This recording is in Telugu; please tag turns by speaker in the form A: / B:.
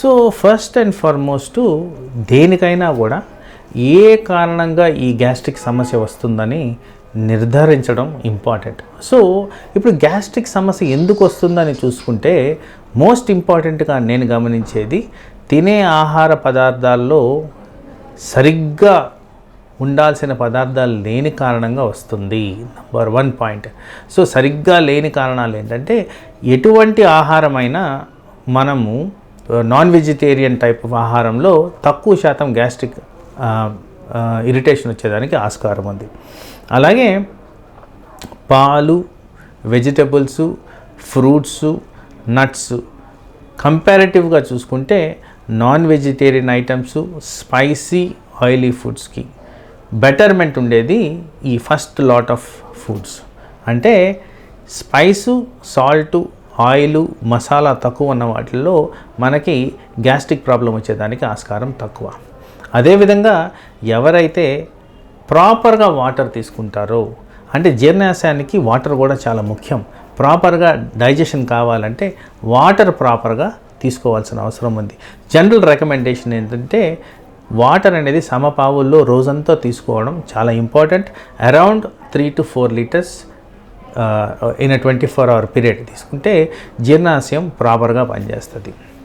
A: సో ఫస్ట్ అండ్ ఫార్మోస్ట్ దేనికైనా కూడా ఏ కారణంగా ఈ గ్యాస్ట్రిక్ సమస్య వస్తుందని నిర్ధారించడం ఇంపార్టెంట్. సో ఇప్పుడు గ్యాస్ట్రిక్ సమస్య ఎందుకు వస్తుందని చూసుకుంటే మోస్ట్ ఇంపార్టెంట్గా నేను గమనించేది తినే ఆహార పదార్థాల్లో సరిగ్గా ఉండాల్సిన పదార్థాలు లేని కారణంగా వస్తుంది. నంబర్ వన్ పాయింట్ సో సరిగ్గా లేని కారణాలు ఏంటంటే ఎటువంటి ఆహారమైనా మనము నాన్ వెజిటేరియన్ టైప్ ఆఫ్ ఆహారంలో తక్కువ శాతం గ్యాస్ట్రిక్ ఇరిటేషన్ వచ్చేదానికి ఆస్కారం ఉంది. అలాగే పాలు వెజిటబుల్స్ ఫ్రూట్స్ నట్స్ కంపారిటివ్గా చూసుకుంటే non vegetarian items spicy oily ఫుడ్స్కి betterment ఉండేది ఈ ఫస్ట్ లాట్ ఆఫ్ ఫుడ్స్ అంటే స్పైసు సాల్టు ఆయిల్ మసాలా తక్కువ ఉన్న వాటిల్లో మనకి గ్యాస్ట్రిక్ ప్రాబ్లం వచ్చేదానికి ఆస్కారం తక్కువ. అదేవిధంగా ఎవరైతే ప్రాపర్గా వాటర్ తీసుకుంటారో అంటే జీర్ణాశయానికి వాటర్ కూడా చాలా ముఖ్యం. ప్రాపర్గా డైజెషన్ కావాలంటే వాటర్ ప్రాపర్గా తీసుకోవాల్సిన అవసరం ఉంది. జనరల్ రికమెండేషన్ ఏంటంటే వాటర్ అనేది సమపావుల్లో రోజంతా తీసుకోవడం చాలా important. Around three to four litres in twenty four hour period తీసుకుంటే జీర్ణాశయం ప్రాపర్గా పనిచేస్తుంది.